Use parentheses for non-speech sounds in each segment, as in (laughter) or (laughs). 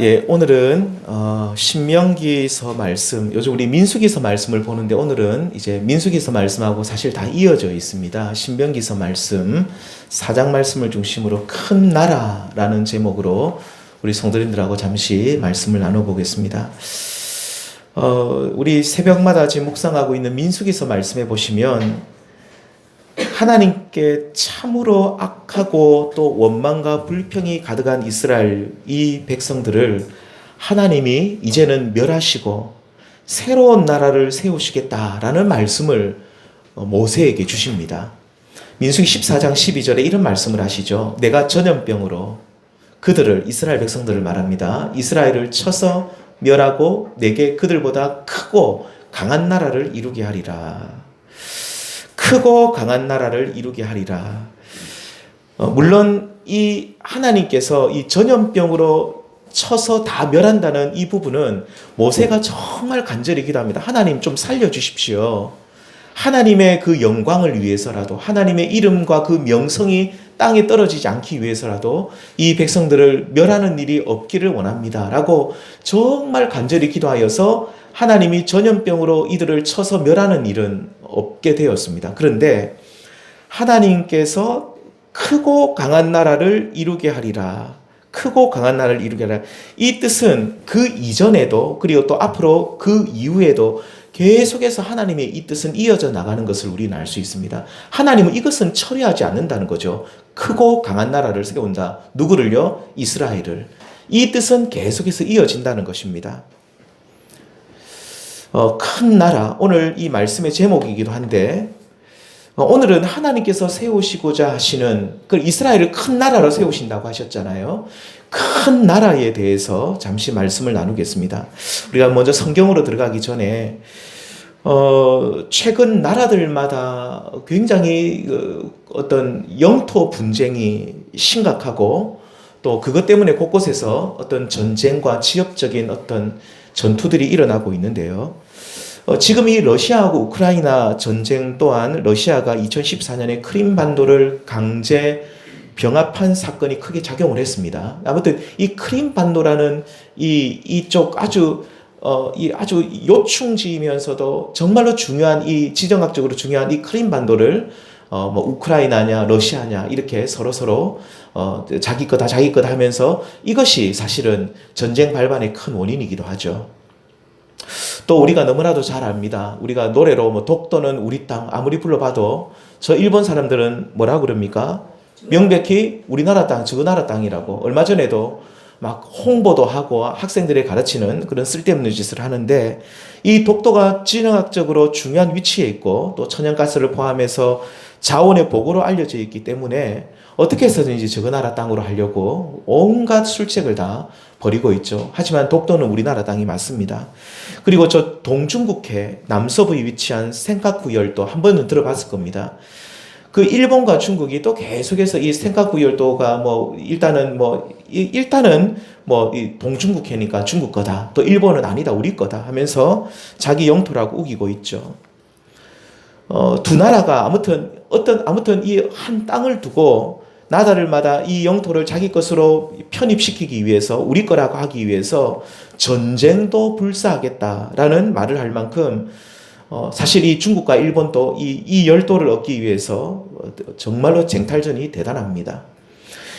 예, 오늘은 어, 신명기서 말씀, 요즘 우리 민수기서 말씀을 보는데 오늘은 이제 민수기서 말씀하고 사실 다 이어져 있습니다. 신명기서 말씀, 사장 말씀을 중심으로 큰 나라라는 제목으로 우리 성도님들하고 잠시 말씀을 나눠보겠습니다. 어, 우리 새벽마다 지금 묵상하고 있는 민수기서 말씀해 보시면 하나님께 참으로 악하고 또 원망과 불평이 가득한 이스라엘 이 백성들을 하나님이 이제는 멸하시고 새로운 나라를 세우시겠다라는 말씀을 어, 모세에게 주십니다. 민수기 14장 12절에 이런 말씀을 하시죠. 내가 전염병으로 그들을 이스라엘 백성들을 말합니다. 이스라엘을 쳐서 멸하고 내게 그들보다 크고 강한 나라를 이루게 하리라. 크고 강한 나라를 이루게 하리라. 어, 물론 이 하나님께서 이 전염병으로 쳐서 다 멸한다는 이 부분은 모세가 정말 간절히 기도합니다. 하나님 좀 살려주십시오. 하나님의 그 영광을 위해서라도 하나님의 이름과 그 명성이 땅에 떨어지지 않기 위해서라도 이 백성들을 멸하는 일이 없기를 원합니다. 라고 정말 간절히 기도하여서 하나님이 전염병으로 이들을 쳐서 멸하는 일은 없게 되었습니다. 그런데 하나님께서 크고 강한 나라를 이루게 하리라. 크고 강한 나라를 이루게 하리라. 이 뜻은 그 이전에도 그리고 또 앞으로 그 이후에도 계속해서 하나님의 이 뜻은 이어져 나가는 것을 우리는 알 수 있습니다. 하나님은 이것은 처리하지 않는다는 거죠. 크고 강한 나라를 세운다. 누구를요? 이스라엘을. 이 뜻은 계속해서 이어진다는 것입니다. 어, 큰 나라, 오늘 이 말씀의 제목이기도 한데, 어, 오늘은 하나님께서 세우시고자 하시는 그 이스라엘을 큰 나라로 세우신다고 하셨잖아요. 큰 나라에 대해서 잠시 말씀을 나누겠습니다. 우리가 먼저 성경으로 들어가기 전에 어, 최근 나라들마다 굉장히 그 어떤 영토 분쟁이 심각하고 또 그것 때문에 곳곳에서 어떤 전쟁과 지역적인 어떤 전투들이 일어나고 있는데요. 어, 지금 이 러시아하고 우크라이나 전쟁 또한 러시아가 2014년에 크림 반도를 강제 병합한 사건이 크게 작용을 했습니다. 아무튼 이 크림 반도라는 이 이쪽 아주 어, 이 아주 요충지면서도 정말로 중요한 이 지정학적으로 중요한 이 크림 반도를 어, 뭐 우크라이나냐 러시아냐 이렇게 서로 서로 어, 자기 거다 자기 거다 하면서 이것이 사실은 전쟁 발발의 큰 원인이기도 하죠. 또 우리가 너무나도 잘 압니다. 우리가 노래로 뭐 독도는 우리 땅 아무리 불러봐도 저 일본 사람들은 뭐라 그럽니까? 명백히 우리나라 땅, 저 나라 땅이라고 얼마 전에도 막 홍보도 하고 학생들에 가르치는 그런 쓸데없는 짓을 하는데 이 독도가 지정학적으로 중요한 위치에 있고 또 천연가스를 포함해서 자원의 보고로 알려져 있기 때문에 어떻게 해서든지 저 나라 땅으로 하려고 온갖 술책을 다 벌이고 있죠. 하지만 독도는 우리나라 땅이 맞습니다. 그리고 저 동중국해 남서부에 위치한 생각구열도 한 번은 들어봤을 겁니다. 그 일본과 중국이 또 계속해서 이 생각구열도가 뭐 일단은 뭐 일단은 뭐이 동중국해니까 중국 거다. 또 일본은 아니다 우리 거다 하면서 자기 영토라고 우기고 있죠. 어, 두 나라가 아무튼 어떤 아무튼 이 한 땅을 두고 나라들마다 이 영토를 자기 것으로 편입시키기 위해서 우리 거라고 하기 위해서 전쟁도 불사하겠다라는 말을 할 만큼 어, 사실 이 중국과 일본도 이, 이 열도를 얻기 위해서 정말로 쟁탈전이 대단합니다.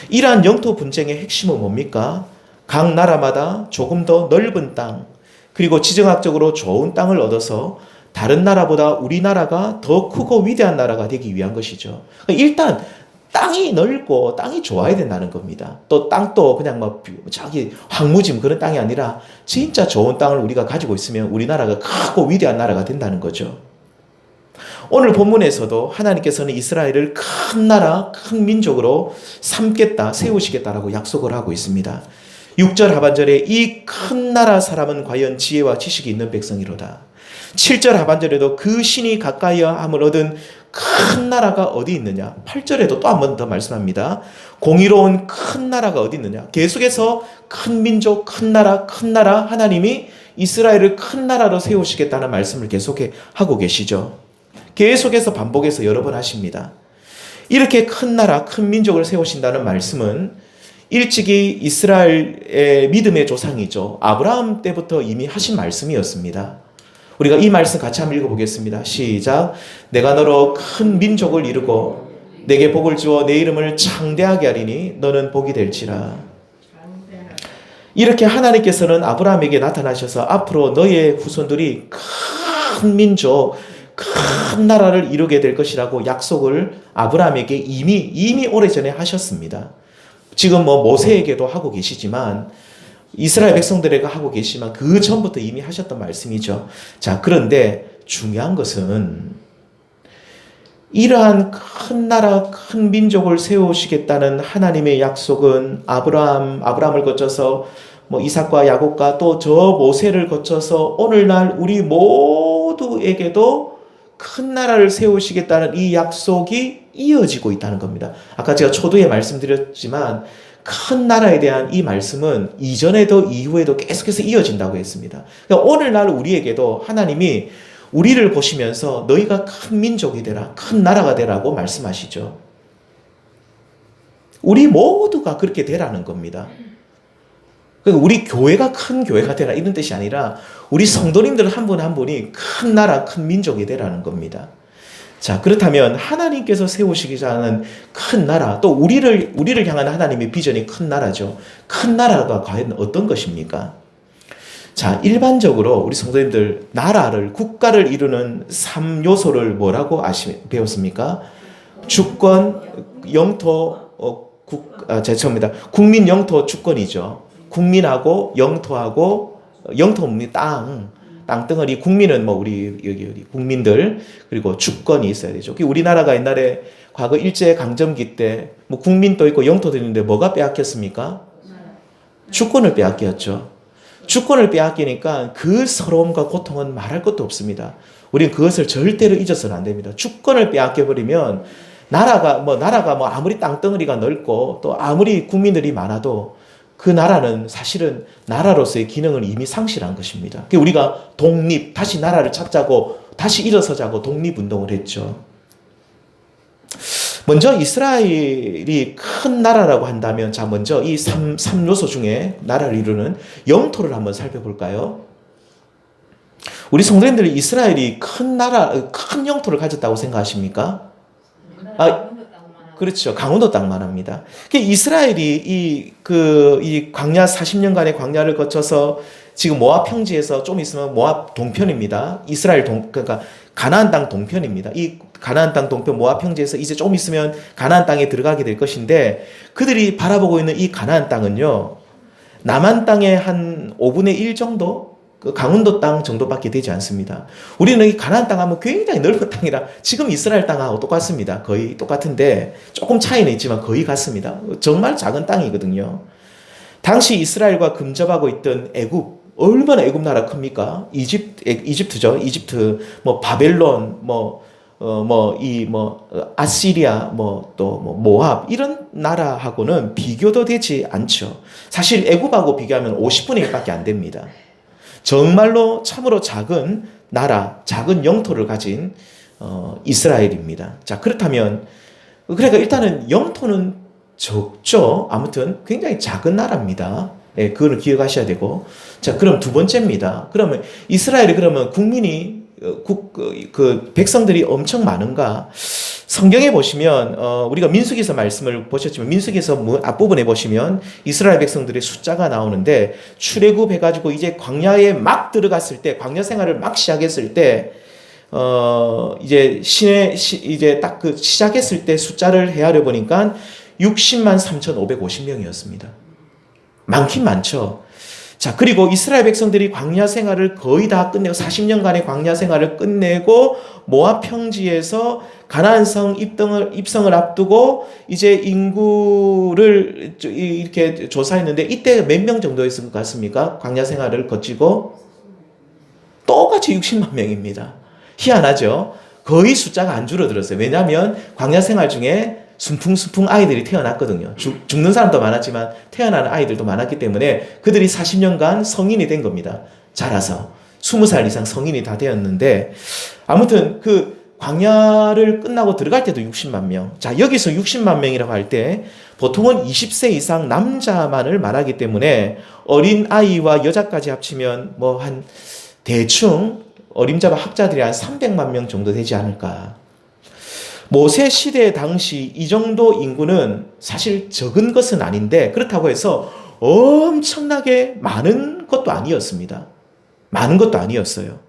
이러한 영토 분쟁의 핵심은 뭡니까? 각 나라마다 조금 더 넓은 땅, 그리고 지정학적으로 좋은 땅을 얻어서 다른 나라보다 우리나라가 더 크고 위대한 나라가 되기 위한 것이죠. 일단 땅이 넓고 땅이 좋아야 된다는 겁니다. 또 땅도 그냥 뭐 자기 황무짐 그런 땅이 아니라 진짜 좋은 땅을 우리가 가지고 있으면 우리나라가 크고 위대한 나라가 된다는 거죠. 오늘 본문에서도 하나님께서는 이스라엘을 큰 나라, 큰 민족으로 삼겠다, 세우시겠다라고 약속을 하고 있습니다. 6절 하반절에 이 큰 나라 사람은 과연 지혜와 지식이 있는 백성이로다. 7절 하반절에도 그 신이 가까이어 함을 얻은 큰 나라가 어디 있느냐? 8절에도 또 한 번 더 말씀합니다. 공의로운 큰 나라가 어디 있느냐? 계속해서 큰 민족, 큰 나라, 큰 나라 하나님이 이스라엘을 큰 나라로 세우시겠다는 말씀을 계속해 하고 계시죠. 계속해서 반복해서 여러 번 하십니다. 이렇게 큰 나라, 큰 민족을 세우신다는 말씀은 일찍이 이스라엘의 믿음의 조상이죠. 아브라함 때부터 이미 하신 말씀이었습니다. 우리가 이 말씀 같이 한번 읽어보겠습니다. 시작. 내가 너로 큰 민족을 이루고 내게 복을 주어 내 이름을 창대하게 하리니 너는 복이 될지라. 이렇게 하나님께서는 아브라함에게 나타나셔서 앞으로 너의 후손들이 큰 민족, 큰 나라를 이루게 될 것이라고 약속을 아브라함에게 이미 이미 오래전에 하셨습니다. 지금 뭐 모세에게도 하고 계시지만 이스라엘 백성들에게 하고 계시지만 그 전부터 이미 하셨던 말씀이죠. 자, 그런데 중요한 것은 이러한 큰 나라, 큰 민족을 세우시겠다는 하나님의 약속은 아브라함, 아브라함을 거쳐서 뭐 이삭과 야곱과 또 저 모세를 거쳐서 오늘날 우리 모두에게도 큰 나라를 세우시겠다는 이 약속이 이어지고 있다는 겁니다. 아까 제가 초두에 말씀드렸지만 큰 나라에 대한 이 말씀은 이전에도 이후에도 계속해서 이어진다고 했습니다. 그러니까 오늘날 우리에게도 하나님이 우리를 보시면서 너희가 큰 민족이 되라, 큰 나라가 되라고 말씀하시죠. 우리 모두가 그렇게 되라는 겁니다. 그러니까 우리 교회가 큰 교회가 되라 이런 뜻이 아니라 우리 성도님들 한 분한 분이 큰 나라, 큰 민족이 되라는 겁니다. 자, 그렇다면 하나님께서 세우시고자 하는 큰 나라, 또 우리를, 우리를 향한 하나님의 비전이 큰 나라죠. 큰 나라가 과연 어떤 것입니까? 자, 일반적으로 우리 성도님들 나라를, 국가를 이루는 3요소를 뭐라고 아시, 배웠습니까? 주권, 영토, 어, 국, 아, 죄송합니다. 국민 영토 주권이죠. 국민하고 영토하고 영토입니다. 땅. 땅덩어리 국민은 뭐 우리 여기 여기 국민들 그리고 주권이 있어야 되죠. 우리나라가 옛날에 과거 일제 강점기 때 뭐 국민도 있고 영토도 있는데 뭐가 빼앗겼습니까? 주권을 빼앗겼죠. 주권을 빼앗기니까 그 서러움과 고통은 말할 것도 없습니다. 우리는 그것을 절대로 잊어서는 안 됩니다. 주권을 빼앗겨 버리면 나라가 뭐 나라가 뭐 아무리 땅덩어리가 넓고 또 아무리 국민들이 많아도 그 나라는 사실은 나라로서의 기능을 이미 상실한 것입니다. 우리가 독립, 다시 나라를 찾자고, 다시 일어서자고 독립운동을 했죠. 먼저 이스라엘이 큰 나라라고 한다면, 자, 먼저 이 3, 3요소 중에 나라를 이루는 영토를 한번 살펴볼까요? 우리 성도님들이 이스라엘이 큰 나라, 큰 영토를 가졌다고 생각하십니까? 아, 그렇죠. 강원도 땅만 합니다. 이스라엘이 이, 그, 이 광야 40년간의 광야를 거쳐서 지금 모압 평지에서 좀 있으면 모압 동편입니다. 이스라엘 동, 그러니까 가나안 땅 동편입니다. 이 가나안 땅 동편 모압 평지에서 이제 좀 있으면 가나안 땅에 들어가게 될 것인데 그들이 바라보고 있는 이 가나안 땅은요. 남한 땅의 한 5분의 1 정도 그 강원도 땅 정도밖에 되지 않습니다. 우리는 이 가나안 땅 하면 굉장히 넓은 땅이라 지금 이스라엘 땅하고 똑같습니다. 거의 똑같은데 조금 차이는 있지만 거의 같습니다. 정말 작은 땅이거든요. 당시 이스라엘과 근접하고 있던 애굽 얼마나 애굽 나라 큽니까? 이집 이집트죠. 이집트 뭐 바벨론 뭐 어, 뭐, 이, 뭐, 아시리아, 뭐, 또, 뭐, 모압, 이런 나라하고는 비교도 되지 않죠. 사실 애굽하고 비교하면 50분의 1밖에 안 됩니다. 정말로 참으로 작은 나라, 작은 영토를 가진 어, 이스라엘입니다. 자, 그렇다면 그러니까 일단은 영토는 적죠. 아무튼 굉장히 작은 나라입니다. 예, 그거를 기억하셔야 되고. 자, 그럼 두 번째입니다. 그러면 이스라엘이 그러면 국민이 어, 국, 그, 그 백성들이 엄청 많은가? 성경에 보시면 어, 우리가 민수기서 말씀을 보셨지만 민수기서 앞부분에 보시면 이스라엘 백성들의 숫자가 나오는데 출애굽 해 가지고 이제 광야에 막 들어갔을 때 광야 생활을 막 시작했을 때 어, 이제 신의 시, 이제 딱 그 시작했을 때 숫자를 헤아려 보니까 60만 3,550명이었습니다. 많긴 많죠. 자, 그리고 이스라엘 백성들이 광야 생활을 거의 다 끝내고 40년간의 광야 생활을 끝내고 모압 평지에서 가나안 성 입성을 입성을 앞두고 이제 인구를 이렇게 조사했는데 이때 몇 명 정도였을 것 같습니까? 광야 생활을 거치고 똑같이 60만 명입니다. 희한하죠? 거의 숫자가 안 줄어들었어요. 왜냐하면 광야 생활 중에 순풍순풍 아이들이 태어났거든요. 죽, 죽는 사람도 많았지만 태어나는 아이들도 많았기 때문에 그들이 40년간 성인이 된 겁니다. 자라서. 20살 이상 성인이 다 되었는데 아무튼 그 광야를 끝나고 들어갈 때도 60만 명. 자, 여기서 60만 명이라고 할 때 보통은 20세 이상 남자만을 말하기 때문에 어린 아이와 여자까지 합치면 뭐 한 대충 어림잡아 학자들이 한 300만 명 정도 되지 않을까. 모세 시대 당시 이 정도 인구는 사실 적은 것은 아닌데 그렇다고 해서 엄청나게 많은 것도 아니었습니다. 많은 것도 아니었어요.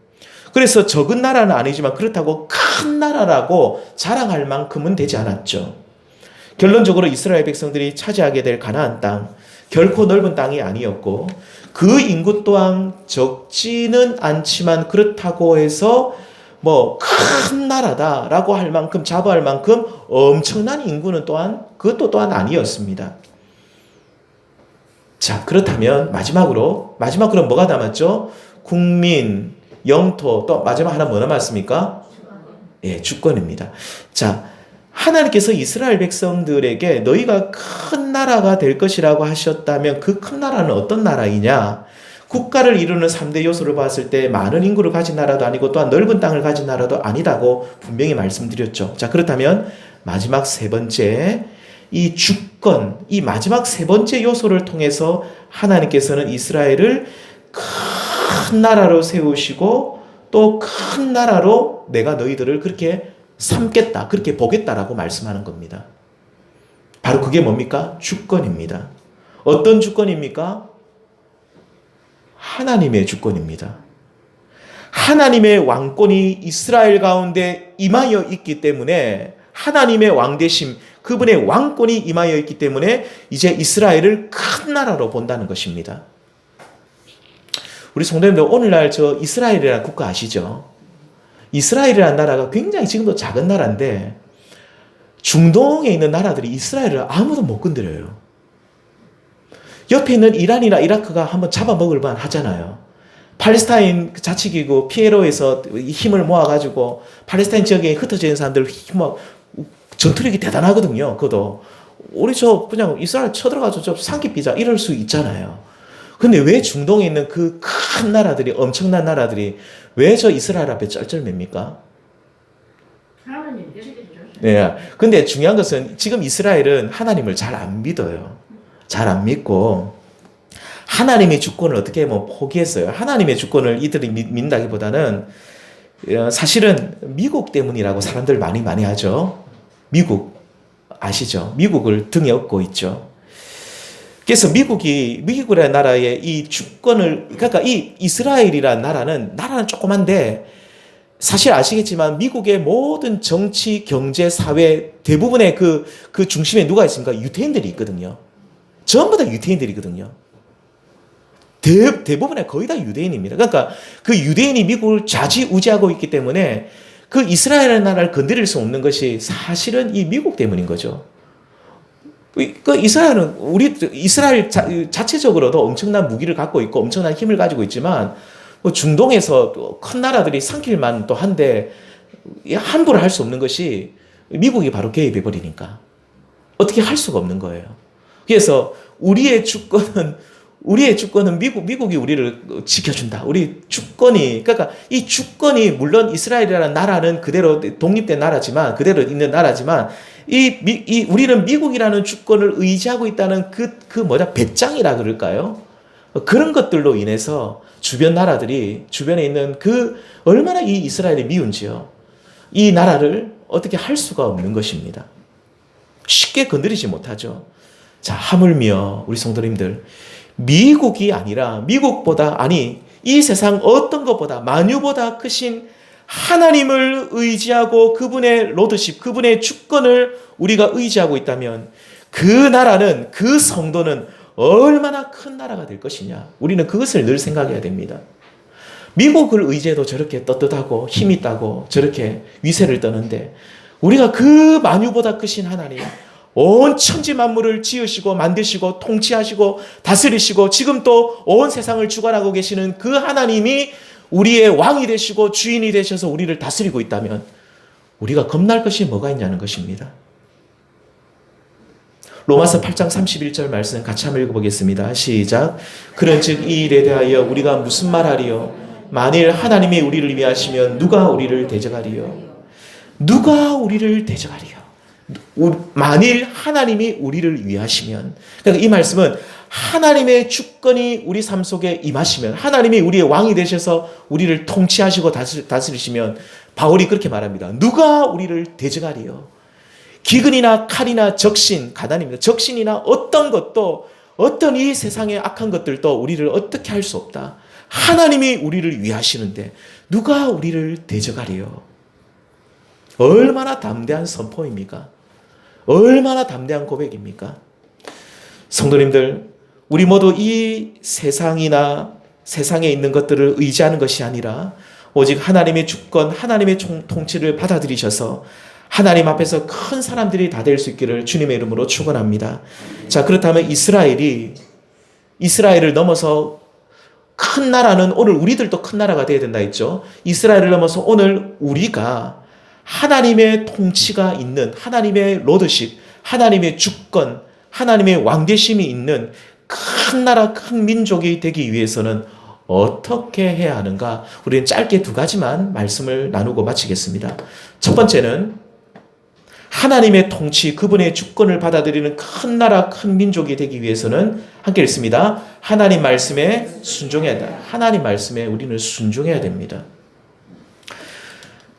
그래서 적은 나라는 아니지만 그렇다고 큰 나라라고 자랑할 만큼은 되지 않았죠. 결론적으로 이스라엘 백성들이 차지하게 될 가나안 땅 결코 넓은 땅이 아니었고 그 인구 또한 적지는 않지만 그렇다고 해서 뭐 큰 나라다라고 할 만큼 자부할 만큼 엄청난 인구는 또한 그것도 또한 아니었습니다. 자, 그렇다면 마지막으로 마지막으로 뭐가 남았죠? 국민, 영토 또 마지막 하나 뭐 남았습니까? 예, 주권입니다. 자, 하나님께서 이스라엘 백성들에게 너희가 큰 나라가 될 것이라고 하셨다면 그 큰 나라는 어떤 나라이냐? 국가를 이루는 3대 요소를 봤을 때 많은 인구를 가진 나라도 아니고 또한 넓은 땅을 가진 나라도 아니다고 분명히 말씀드렸죠. 자, 그렇다면 마지막 세 번째 이 주권, 이 마지막 세 번째 요소를 통해서 하나님께서는 이스라엘을 큰 나라로 세우시고 또 큰 나라로 내가 너희들을 그렇게 삼겠다, 그렇게 보겠다라고 말씀하는 겁니다. 바로 그게 뭡니까? 주권입니다. 어떤 주권입니까? 하나님의 주권입니다. 하나님의 왕권이 이스라엘 가운데 임하여 있기 때문에 하나님의 왕 대심, 그분의 왕권이 임하여 있기 때문에 이제 이스라엘을 큰 나라로 본다는 것입니다. 우리 성도님들 오늘날 저 이스라엘이라는 국가 아시죠? 이스라엘이라는 나라가 굉장히 지금도 작은 나라인데 중동에 있는 나라들이 이스라엘을 아무도 못 건드려요. 옆에 있는 이란이나 이라크가 한번 잡아먹을 만 하잖아요. 팔레스타인 자치기구 피에로에서 힘을 모아가지고 팔레스타인 지역에 흩어져 있는 사람들 힘 전투력이 대단하거든요. 그도 우리 저 그냥 이스라엘 쳐들어가서 저 상기 비자 이럴 수 있잖아요. 근데 왜 중동에 있는 그 큰 나라들이 엄청난 나라들이 왜 저 이스라엘 앞에 쩔쩔맵니까? 하나님 뜻이겠죠. 네. 근데 중요한 것은 지금 이스라엘은 하나님을 잘 안 믿어요. 잘 안 믿고 하나님의 주권을 어떻게 뭐 포기했어요. 하나님의 주권을 이들이 믿, 믿는다기보다는 어, 사실은 미국 때문이라고 사람들 많이 많이 하죠. 미국 아시죠? 미국을 등에 업고 있죠. 그래서 미국이 미국이라는 나라의 이 주권을 그러니까 이 이스라엘이라는 나라는 나라는 조그만데 사실 아시겠지만 미국의 모든 정치, 경제, 사회 대부분의 그, 그 중심에 누가 있습니까? 유태인들이 있거든요. 전부 다 유태인들이거든요. 대, 대부분의 거의 다 유대인입니다. 그러니까 그 유대인이 미국을 좌지우지하고 있기 때문에 그 이스라엘 나라를 건드릴 수 없는 것이 사실은 이 미국 때문인 거죠. 그 이스라엘은 우리 이스라엘 자, 자체적으로도 엄청난 무기를 갖고 있고 엄청난 힘을 가지고 있지만 뭐 중동에서 큰 나라들이 삼킬만 또 한데 함부로 할 수 없는 것이 미국이 바로 개입해 버리니까 어떻게 할 수가 없는 거예요. 그래서 우리의 주권은 우리의 주권은 미국 미국이 우리를 지켜준다. 우리 주권이 그러니까 이 주권이 물론 이스라엘이라는 나라는 그대로 독립된 나라지만 그대로 있는 나라지만 이, 미, 이 우리는 미국이라는 주권을 의지하고 있다는 그, 그 뭐냐 배짱이라 그럴까요? 그런 것들로 인해서 주변 나라들이 주변에 있는 그 얼마나 이 이스라엘이 미운지요. 이 나라를 어떻게 할 수가 없는 것입니다. 쉽게 건드리지 못하죠. 자, 하물며 우리 성도님들 미국이 아니라 미국보다 아니 이 세상 어떤 것보다 만유보다 크신 하나님을 의지하고 그분의 로드십, 그분의 주권을 우리가 의지하고 있다면 그 나라는 그 성도는 얼마나 큰 나라가 될 것이냐. 우리는 그것을 늘 생각해야 됩니다. 미국을 의지해도 저렇게 떳떳하고 힘 있다고 저렇게 위세를 떠는데 우리가 그 만유보다 크신 하나님, 온 천지 만물을 지으시고 만드시고 통치하시고 다스리시고 지금 또 온 세상을 주관하고 계시는 그 하나님이 우리의 왕이 되시고 주인이 되셔서 우리를 다스리고 있다면 우리가 겁날 것이 뭐가 있냐는 것입니다. 로마서 8장 31절 말씀 같이 한번 읽어보겠습니다. 시작. 그런즉 이 일에 대하여 우리가 무슨 말하리요? 만일 하나님이 우리를 위하시면 누가 우리를 대적하리요? 누가 우리를 대적하리요? 우- 만일 하나님이 우리를 위하시면 그러니까 이 말씀은 하나님의 주권이 우리 삶 속에 임하시면 하나님이 우리의 왕이 되셔서 우리를 통치하시고 다스- 다스리시면 바울이 그렇게 말합니다. 누가 우리를 대적하리요? 기근이나 칼이나 적신, 가난입니다. 적신이나 어떤 것도 어떤 이 세상의 악한 것들도 우리를 어떻게 할 수 없다. 하나님이 우리를 위하시는데 누가 우리를 대적하리요? 얼마나 담대한 선포입니까? 얼마나 담대한 고백입니까? 성도님들, 우리 모두 이 세상이나 세상에 있는 것들을 의지하는 것이 아니라 오직 하나님의 주권, 하나님의 총- 통치를 받아들이셔서 하나님 앞에서 큰 사람들이 다 될 수 있기를 주님의 이름으로 축원합니다. 자, 그렇다면 이스라엘이 이스라엘을 넘어서 큰 나라는 오늘 우리들도 큰 나라가 되어야 된다 했죠. 이스라엘을 넘어서 오늘 우리가 하나님의 통치가 있는 하나님의 로드십, 하나님의 주권, 하나님의 왕대심이 있는 큰 나라, 큰 민족이 되기 위해서는 어떻게 해야 하는가? 우리는 짧게 두 가지만 말씀을 나누고 마치겠습니다. 첫 번째는 하나님의 통치, 그분의 주권을 받아들이는 큰 나라, 큰 민족이 되기 위해서는 함께 읽습니다. 하나님 말씀에 순종해야 된다. 하나님 말씀에 우리는 순종해야 됩니다.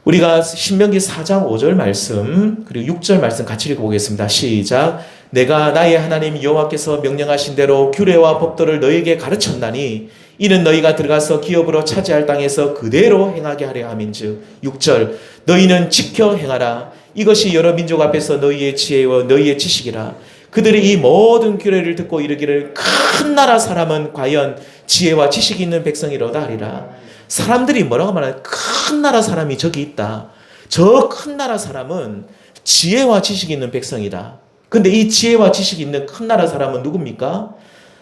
우리가 신명기 4장 5절 말씀 그리고 6절 말씀 같이 읽어보겠습니다. 시작. 내가 나의 하나님 여호와께서 명령하신 대로 규례와 법도를 너에게 가르쳤나니 이는 너희가 들어가서 기업으로 차지할 땅에서 그대로 행하게 하려 함인즉 6절 너희는 지켜 행하라 이것이 여러 민족 앞에서 너희의 지혜와 너희의 지식이라 그들이 이 모든 규례를 듣고 이르기를 큰 나라 사람은 과연 지혜와 지식이 있는 백성이로다 하리라 사람들이 뭐라고 말하냐 큰 나라 사람이 저기 있다 저 큰 나라 사람은 지혜와 지식이 있는 백성이다 근데 이 지혜와 지식이 있는 큰 나라 사람은 누굽니까?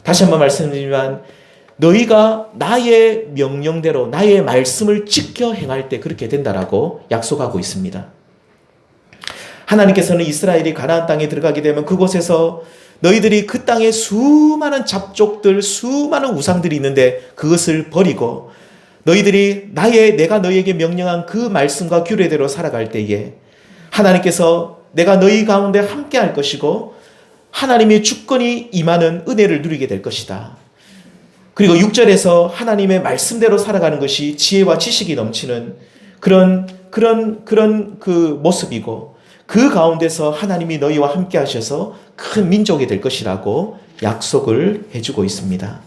다시 한번 말씀드리지만 너희가 나의 명령대로 나의 말씀을 지켜 행할 때 그렇게 된다라고 약속하고 있습니다. 하나님께서는 이스라엘이 가나안 땅에 들어가게 되면 그곳에서 너희들이 그 땅에 수많은 잡족들, 수많은 우상들이 있는데 그것을 버리고 너희들이 나의 내가 너희에게 명령한 그 말씀과 규례대로 살아갈 때에 하나님께서 내가 너희 가운데 함께 할 것이고 하나님의 주권이 임하는 은혜를 누리게 될 것이다. 그리고 6절에서 하나님의 말씀대로 살아가는 것이 지혜와 지식이 넘치는 그런 그런 그런 그 모습이고 그 가운데서 하나님이 너희와 함께 하셔서 큰 민족이 될 것이라고 약속을 해주고 있습니다.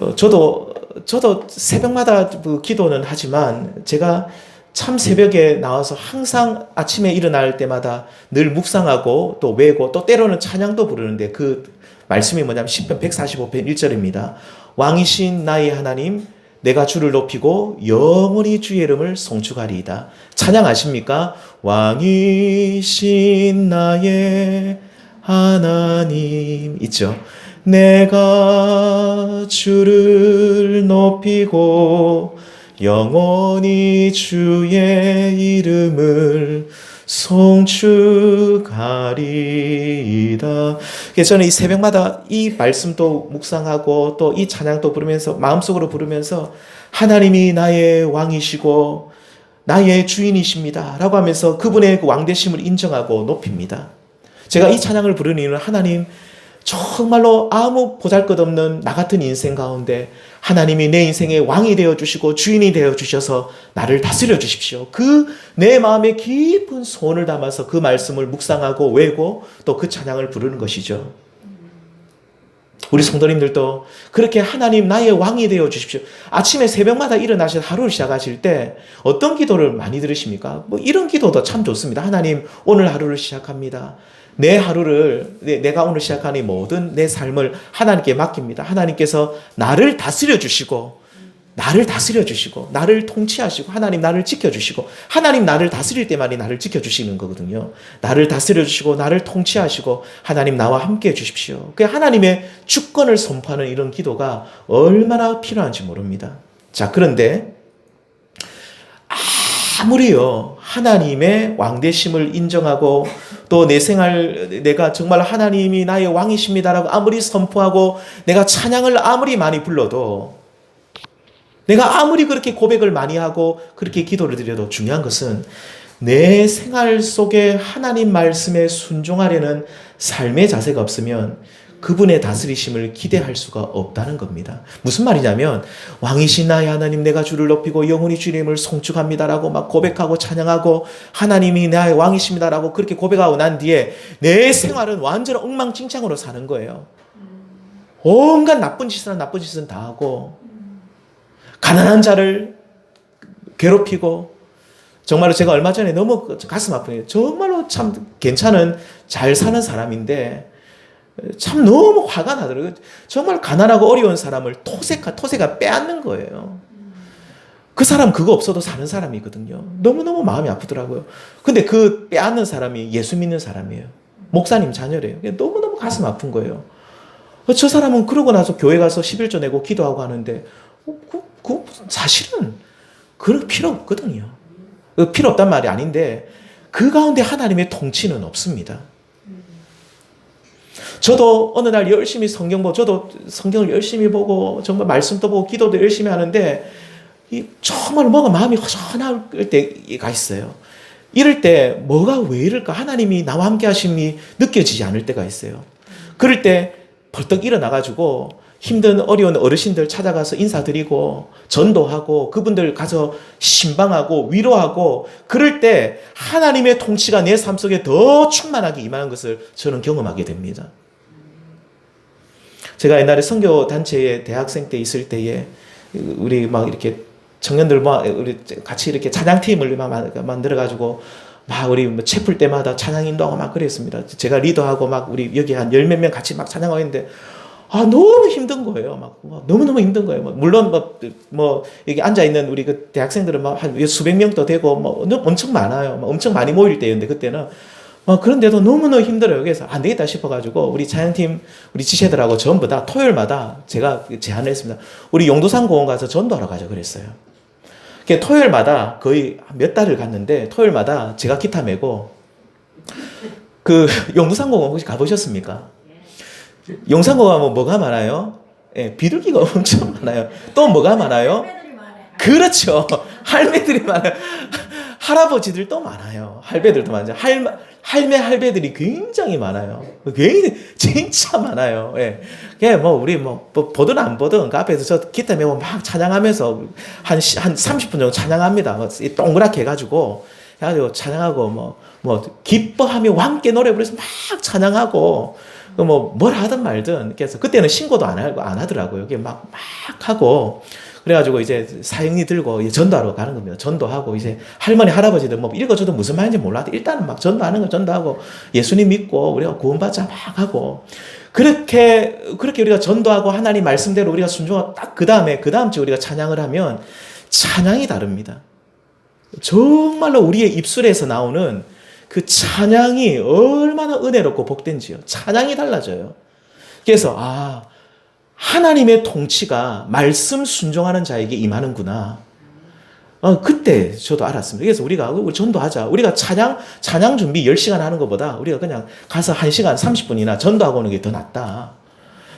어, 저도 저도 새벽마다 그 기도는 하지만 제가 참 새벽에 나와서 항상 아침에 일어날 때마다 늘 묵상하고 또 외고 또 때로는 찬양도 부르는데 그 말씀이 뭐냐면 10편 145편 1절입니다. 왕이신 나의 하나님 내가 주를 높이고 영원히 주의 이름을 송축하리이다. 찬양 아십니까? 왕이신 나의 하나님 있죠. 내가 주를 높이고 영원히 주의 이름을 송축하리이다. 저는 이 새벽마다 이 말씀도 묵상하고 또 이 찬양도 부르면서 마음속으로 부르면서 하나님이 나의 왕이시고 나의 주인이십니다. 라고 하면서 그분의 그 왕대심을 인정하고 높입니다. 제가 이 찬양을 부르는 이유는 하나님 정말로 아무 보잘것없는 나 같은 인생 가운데 하나님이 내 인생의 왕이 되어 주시고 주인이 되어 주셔서 나를 다스려 주십시오. 그 내 마음에 깊은 소원을 담아서 그 말씀을 묵상하고 외고 또 그 찬양을 부르는 것이죠. 우리 성도님들도 그렇게 하나님 나의 왕이 되어 주십시오. 아침에 새벽마다 일어나셔서 하루를 시작하실 때 어떤 기도를 많이 들으십니까? 뭐 이런 기도도 참 좋습니다. 하나님 오늘 하루를 시작합니다. 내 하루를 내- 내가 오늘 시작하는 이 모든 내 삶을 하나님께 맡깁니다. 하나님께서 나를 다스려 주시고 나를 다스려 주시고 나를 통치하시고 하나님 나를 지켜 주시고 하나님 나를 다스릴 때만이 나를 지켜 주시는 거거든요. 나를 다스려 주시고 나를 통치하시고 하나님 나와 함께 해 주십시오. 그 하나님의 주권을 선포하는 이런 기도가 얼마나 필요한지 모릅니다. 자, 그런데 아무리요 하나님의 왕대심을 인정하고 또 내 생활 내가 정말 하나님이 나의 왕이십니다라고 아무리 선포하고 내가 찬양을 아무리 많이 불러도 내가 아무리 그렇게 고백을 많이 하고 그렇게 기도를 드려도 중요한 것은 내 생활 속에 하나님 말씀에 순종하려는 삶의 자세가 없으면 그분의 다스리심을 기대할 수가 없다는 겁니다. 무슨 말이냐면 왕이신 나의 하나님 내가 주를 높이고 영원히 주님을 송축합니다라고 막 고백하고 찬양하고 하나님이 나의 왕이십니다라고 그렇게 고백하고 난 뒤에 내 생활은 완전 엉망진창으로 사는 거예요. 온갖 나쁜 짓은 나쁜 짓은 다 하고 가난한 자를 괴롭히고 정말로 제가 얼마 전에 너무 가슴 아프네요. 정말로 참 괜찮은 잘 사는 사람인데 참 너무 화가 나더라고요. 정말 가난하고 어려운 사람을 토세가 토세가 빼앗는 거예요. 그 사람 그거 없어도 사는 사람이거든요. 너무너무 마음이 아프더라고요. 근데 그 빼앗는 사람이 예수 믿는 사람이에요. 목사님 자녀래요. 너무너무 가슴 아픈 거예요. 저 사람은 그러고 나서 교회 가서 11조 내고 기도하고 하는데 어, 그, 그 사실은 그럴 필요 없거든요. 그 필요 없단 말이 아닌데 그 가운데 하나님의 통치는 없습니다. 저도 어느 날 열심히 성경 보고 저도 성경을 열심히 보고 정말 말씀도 보고 기도도 열심히 하는데 이 정말 뭐가 마음이 허전할 때가 있어요. 이럴 때 뭐가 왜 이럴까 하나님이 나와 함께 하심이 느껴지지 않을 때가 있어요. 그럴 때 벌떡 일어나가지고 힘든 어려운 어르신들 찾아가서 인사드리고 전도하고 그분들 가서 신방하고 위로하고 그럴 때 하나님의 통치가 내 삶 속에 더 충만하게 임하는 것을 저는 경험하게 됩니다. 제가 옛날에 선교 단체에 대학생 때 있을 때에 우리 막 이렇게 청년들 막 우리 같이 이렇게 찬양팀을 막 만들어 가지고 막 우리 뭐 채플 때마다 찬양 인도하고 막 그랬습니다. 제가 리더하고 막 우리 여기 한 열 몇 명 같이 막 찬양하고 있는데 아 너무 힘든 거예요. 막 너무 너무 힘든 거예요. 뭐 물론 뭐, 뭐 여기 앉아 있는 우리 그 대학생들은 막 한 수백 명도 되고 뭐 엄청 많아요. 막 엄청 많이 모일 때였는데 그때는 어, 그런데도 너무너무 힘들어요. 그래서 안 되겠다 싶어가지고 우리 찬양팀 우리 지체들하고 전부 다 토요일마다 제가 제안을 했습니다. 우리 용도산 공원 가서 전도하러 가자 그랬어요. 그 토요일마다 거의 몇 달을 갔는데 토요일마다 제가 기타 메고 그 (laughs) 용도산 공원 혹시 가보셨습니까? 용산 공원 가면 뭐가 많아요? 예, 비둘기가 (laughs) 엄청 많아요. 또 뭐가 많아요? 그렇죠. 할매들이 많아요. (laughs) 할아버지들도 많아요. 할배들도 많아요. 할매, 할매, 할배들이 굉장히 많아요. 굉장히, 진짜 많아요. 예. 그게 뭐, 우리 뭐, 뭐 보든 안 보든 그 앞에서 저 기타 메고 막 찬양하면서 한, 시- 한 30분 정도 찬양합니다. 뭐이 동그랗게 해가지고, 해가지고 찬양하고 뭐, 뭐, 기뻐하며 함께 노래 부르면서 막 찬양하고, 그 뭐, 뭘 하든 말든. 그래서 그때는 신고도 안 하고, 안 하더라고요. 막, 막 하고, 그래가지고 이제 사형리 들고 전도하러 가는 겁니다. 전도하고 이제 할머니 할아버지들 뭐 읽어줘도 무슨 말인지 몰라도 일단은 막 전도하는 거 전도하고 예수님 믿고 우리가 구원받자 막 하고 그렇게 그렇게 우리가 전도하고 하나님 말씀대로 우리가 순종하고 딱 그 다음에 그 다음 주 우리가 찬양을 하면 찬양이 다릅니다. 정말로 우리의 입술에서 나오는 그 찬양이 얼마나 은혜롭고 복된지요. 찬양이 달라져요. 그래서 아 하나님의 통치가 말씀 순종하는 자에게 임하는구나. 어, 그때 저도 알았습니다. 그래서 우리가 우리 전도하자. 우리가 찬양 찬양 준비 10시간 하는 것보다 우리가 그냥 가서 1시간 30분이나 전도하고 오는 게 더 낫다.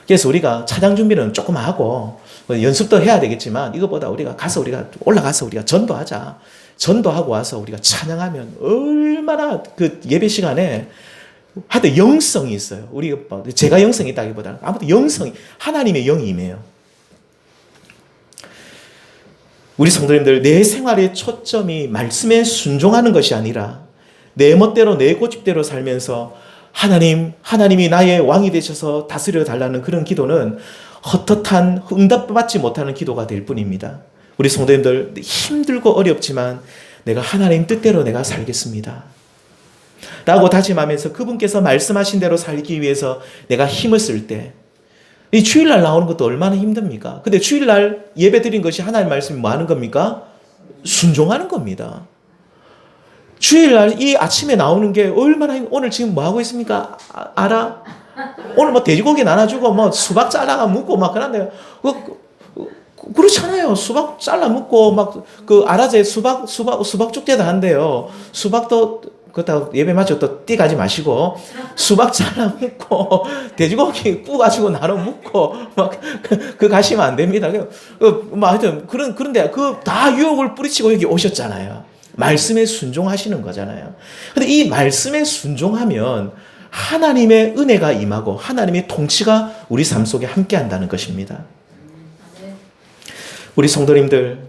그래서 우리가 찬양 준비는 조금 하고 뭐 연습도 해야 되겠지만 이거보다 우리가 가서 우리가 올라가서 우리가 전도하자. 전도하고 와서 우리가 찬양하면 얼마나 그 예배 시간에 하여튼 영성이 있어요. 우리가 뭐 제가 영성이 있다기보다는 아무튼 영성이 하나님의 영이 임해요. 우리 성도님들 내 생활의 초점이 말씀에 순종하는 것이 아니라 내 멋대로 내 고집대로 살면서 하나님 하나님이 나의 왕이 되셔서 다스려 달라는 그런 기도는 헛헛한 응답받지 못하는 기도가 될 뿐입니다. 우리 성도님들 힘들고 어렵지만 내가 하나님 뜻대로 내가 살겠습니다. 라고 다짐하면서 그분께서 말씀하신 대로 살기 위해서 내가 힘을 쓸 때, 이 주일날 나오는 것도 얼마나 힘듭니까? 근데 주일날 예배 드린 것이 하나님 말씀이 뭐 하는 겁니까? 순종하는 겁니다. 주일날 이 아침에 나오는 게 얼마나 힘, 오늘 지금 뭐 하고 있습니까? 아, 알아? 오늘 뭐 돼지고기 나눠주고 뭐 수박 잘라가 묻고 막 그런데 그, 그, 그렇잖아요. 수박 잘라 묻고 막 그 아라제 수박 수박 수박 축제도 한대요. 수박도 그렇다고 예배 또 뛰가지 마시고 수박 잘라 먹고 (laughs) 돼지고기 구가지고 나눠 먹고 막그 그 가시면 안 됩니다. 그, 뭐 하여튼 그런 그런데 그 다 유혹을 뿌리치고 여기 오셨잖아요. 말씀에 순종하시는 거잖아요. 근데 이 말씀에 순종하면 하나님의 은혜가 임하고 하나님의 통치가 우리 삶 속에 함께 한다는 것입니다. 우리 성도님들,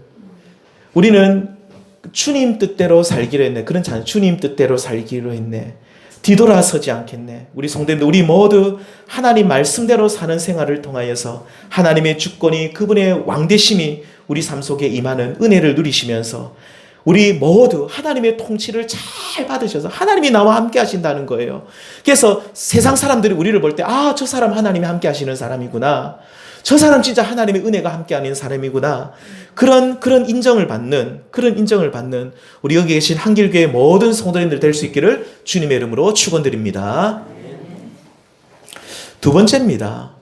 우리는 주님 뜻대로 살기로 했네. 그런 잖아요 주님 뜻대로 살기로 했네. 뒤돌아서지 않겠네. 우리 성도님들, 우리 모두 하나님 말씀대로 사는 생활을 통하여서 하나님의 주권이 그분의 왕대심이 우리 삶 속에 임하는 은혜를 누리시면서 우리 모두 하나님의 통치를 잘 받으셔서 하나님이 나와 함께 하신다는 거예요. 그래서 세상 사람들이 우리를 볼 때, 아, 저 사람 하나님이 함께 하시는 사람이구나. 저 사람 진짜 하나님의 은혜가 함께 하는 사람이구나. 그런, 그런 인정을 받는, 그런 인정을 받는 우리 여기 계신 한길교회 모든 성도님들 될 수 있기를 주님의 이름으로 축원드립니다. 두 번째입니다.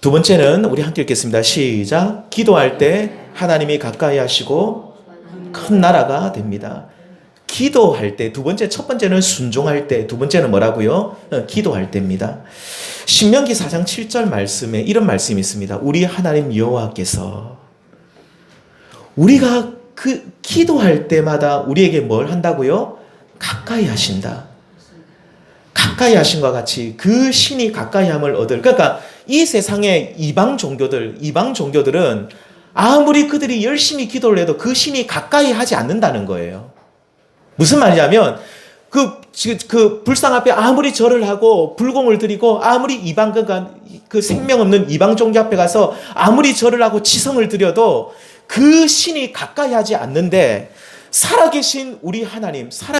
두 번째는 우리 함께 읽겠습니다. 시작. 기도할 때 하나님이 가까이 하시고 큰 나라가 됩니다. 기도할 때, 두 번째, 첫 번째는 순종할 때, 두 번째는 뭐라고요? 어, 기도할 때입니다. 신명기 4장 7절 말씀에 이런 말씀이 있습니다. 우리 하나님 여호와께서 우리가 그 기도할 때마다 우리에게 뭘 한다고요? 가까이 하신다. 가까이 하신과 같이 그 신이 가까이 함을 얻을. 그러니까 이 세상의 이방 종교들, 이방 종교들은 아무리 그들이 열심히 기도를 해도 그 신이 가까이 하지 않는다는 거예요. 무슨 말이냐면 그, 그, 그 불상 앞에 아무리 절을 하고 불공을 드리고 아무리 이방 그그 생명 없는 이방 종교 앞에 가서 아무리 절을 하고 치성을 드려도 그 신이 가까이 하지 않는데 살아계신 우리 하나님, 살아